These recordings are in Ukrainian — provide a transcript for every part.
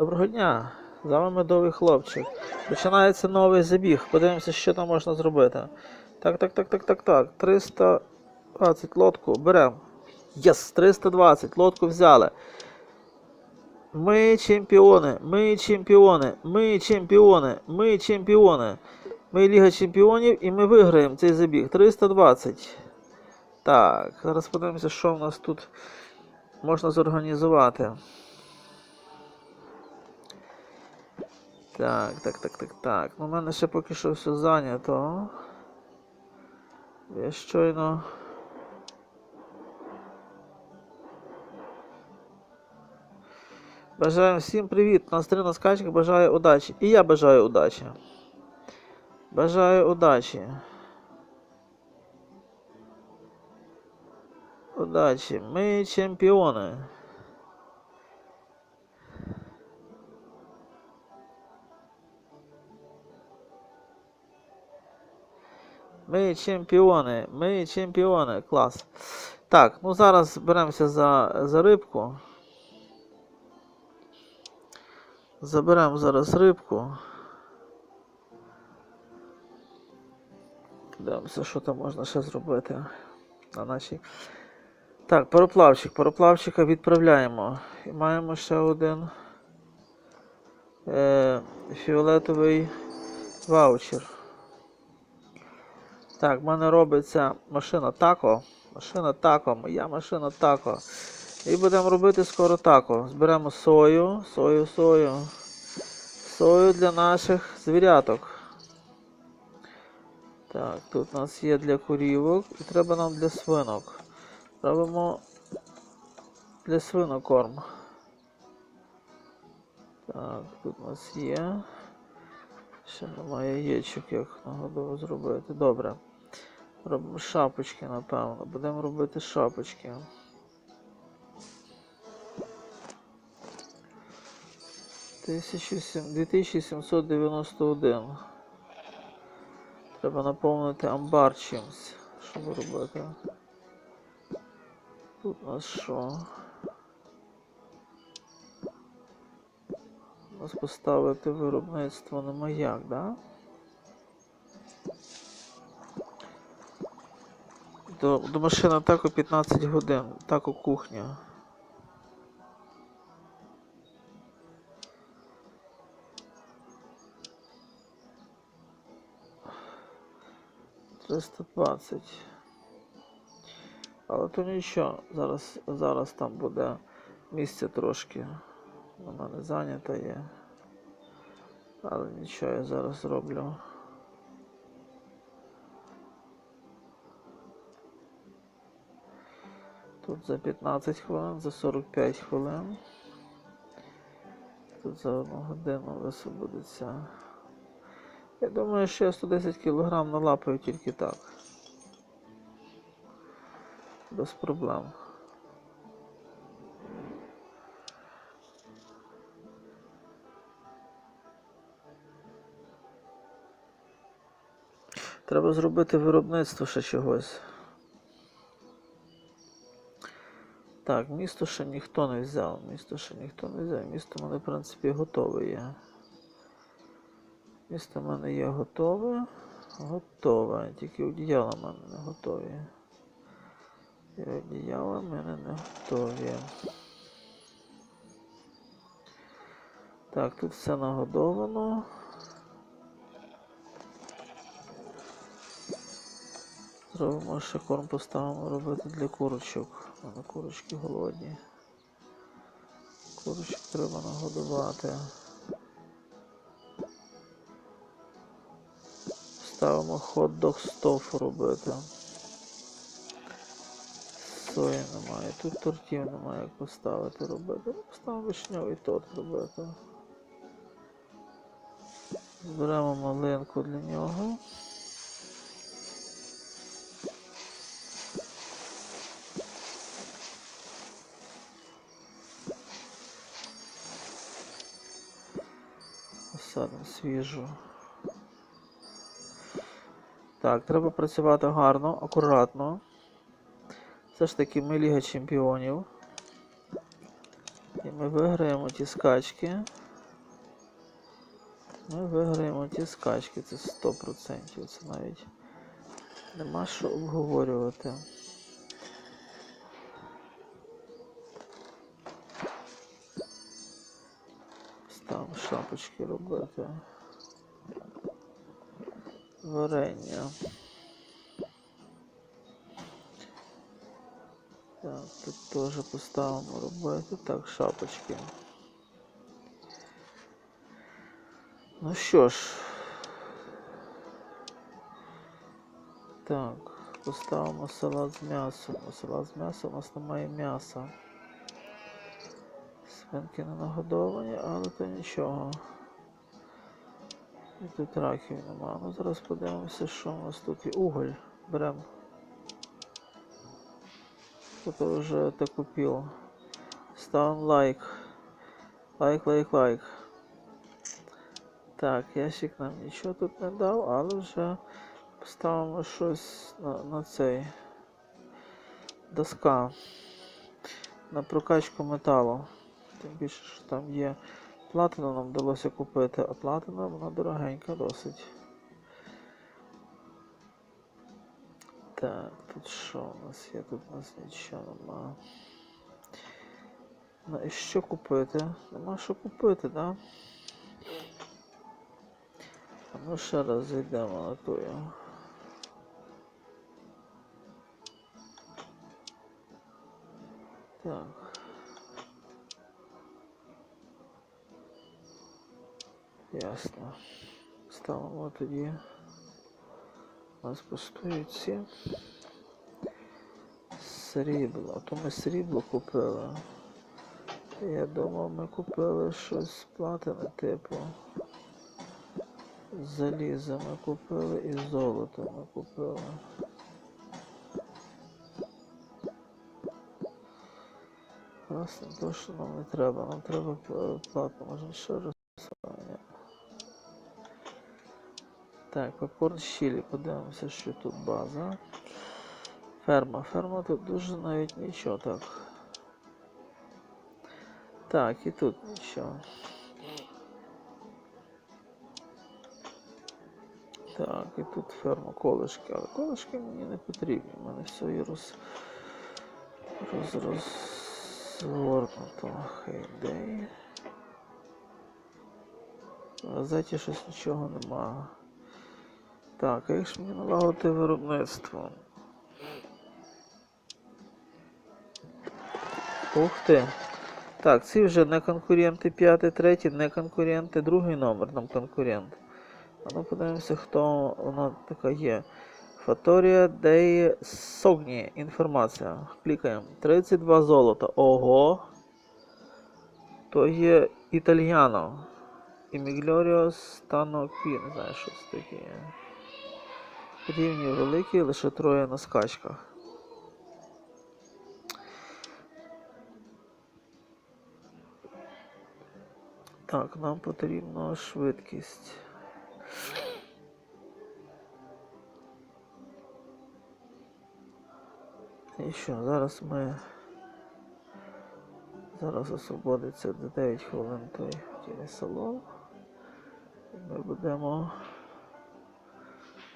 Доброго дня! З вами медовий хлопчик. Починається новий забіг. Подивимося, що там можна зробити. Так, так, так, так, так, так. 320 лодку беремо. Єс! 320 лодку взяли. Ми чемпіони, ми чемпіони, ми чемпіони, ми чемпіони. Ми Ліга Чемпіонів і ми виграємо цей забіг. 320. Так, зараз подивимося, що в нас тут можна зорганізувати. Так, так, так, так, так. Ну, у мене ще поки що все зайнято. Я щойно. Бажаю всім привіт! Настрій на скачках бажаю удачі. І я бажаю удачі. Бажаю удачі. Удачі. Ми чемпіони. Чемпіони, ми чемпіони. Клас. Так, ну зараз беремося за, за рибку. Заберемо зараз рибку. Дивимося, що там можна ще зробити на нашій. Так, пароплавчик. Пароплавчика відправляємо. І маємо ще один е, фіолетовий ваучер. Так, в мене робиться машина тако. Машина тако, моя машина тако. І будемо робити скоро тако. Зберемо сою, сою, сою. Сою для наших звіряток. Так, тут у нас є для корівок і треба нам для свинок. Робимо для свинок корм. Так, тут у нас є. Ще немає яєчок, як нагодово зробити. Добре. Робимо шапочки, напевно. Будемо робити шапочки. Тисячу сім- 2791. Треба наповнити амбар чимось. Що робити? Тут у нас що? У нас поставити виробництво нема як, да? До, до машини тако 15 годин, тако кухня. Триста двадцять. Але то нічого, зараз, зараз там буде місце трошки. У мене зайнято є. Але нічого я зараз зроблю. Тут за 15 хвилин, за 45 хвилин. Тут за одну годину висвободиться. Я думаю, що я 110 кг налапаю тільки так. Без проблем. Треба зробити виробництво ще чогось. Так, місто ще ніхто не взяв. Місто ще ніхто не взяв. Місто в мене, в принципі, готове є. Місто в мене є готове. Готове. Тільки одіяла в мене не готові. І одіяла в мене не готові. Так, тут все нагодовано. Зробимо ще корм поставимо робити для курочок. У курочки голодні. Курочок треба нагодувати. Ставимо хот-дог стоф робити. Сої немає. Тут тортів немає як поставити робити. Ну, Поставимо вишньовий торт робити. Зберемо малинку для нього. Свіжу. Так, треба працювати гарно, акуратно. Все ж таки ми Ліга Чемпіонів. І ми виграємо ті скачки. Ми виграємо ті скачки, це 100%. Це навіть нема що обговорювати. Там шапочки робити. Варення. Так, тут теж поставимо робити. Так, шапочки. Ну що ж. Так, поставимо салат з м'ясом. А Салат з м'ясом у м'яса. Свинки не нагодовані, але то нічого. І тут раків нема. Ну зараз подивимося, що у нас тут є. Уголь. Беремо. Тут вже это купил. Ставим лайк. Лайк, лайк, лайк. Так, ящик нам нічого тут не дав, але вже поставимо щось на, на цей. Доска. На прокачку металу. Тим більше, що там є платина, нам вдалося купити, а платина вона дорогенька досить. Так, тут що у нас є? Тут у нас нічого нема. Ну і що купити? Нема що купити, да? А ну ще раз зайдемо на тую. Так. Ясно. Ставимо тоді. У нас пустують. Срібло. То ми срібло купили. Я думав, ми купили щось з платини типу. Залізо ми купили і золото ми купили. Власне, то, що нам не треба. Нам треба пла- платно, можна ще раз. Так, попорн щілі, подивимося, що тут база. Ферма. Ферма тут дуже навіть нічого так. Так, і тут нічого. Так, і тут ферма колишки, але колишки мені не потрібні. У мене все є роз... роз... розгорнуто. Хейдей. В щось нічого нема. Так, а як ж мені налагодити виробництво? Ух ти. Так, ці вже не конкуренти п'ятий, третій, не конкуренти, другий номер нам конкурент. А ну подивимося, хто вона така є. Фаторія Дей Согні. Інформація. Клікаємо. 32 золота. Ого. То є італьяно. Іміглоріо Стано Кві. Не знаю, що це таке. Рівні великі, лише троє на скачках. Так, нам потрібна швидкість. І що, зараз ми. Зараз освободиться до 9 хвилин той салон. І ми будемо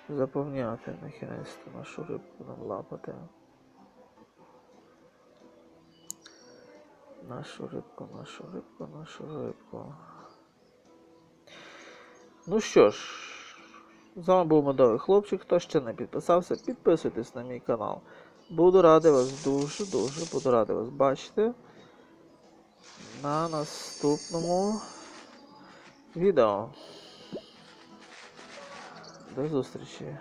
заповняти на кінець нашу рибку нам лапати. Нашу рибку, нашу рибку, нашу рибку. Ну що ж, з вами був медовий хлопчик. Хто ще не підписався, підписуйтесь на мій канал. Буду радий вас дуже-дуже буду радий вас бачити на наступному відео. До зустрічі.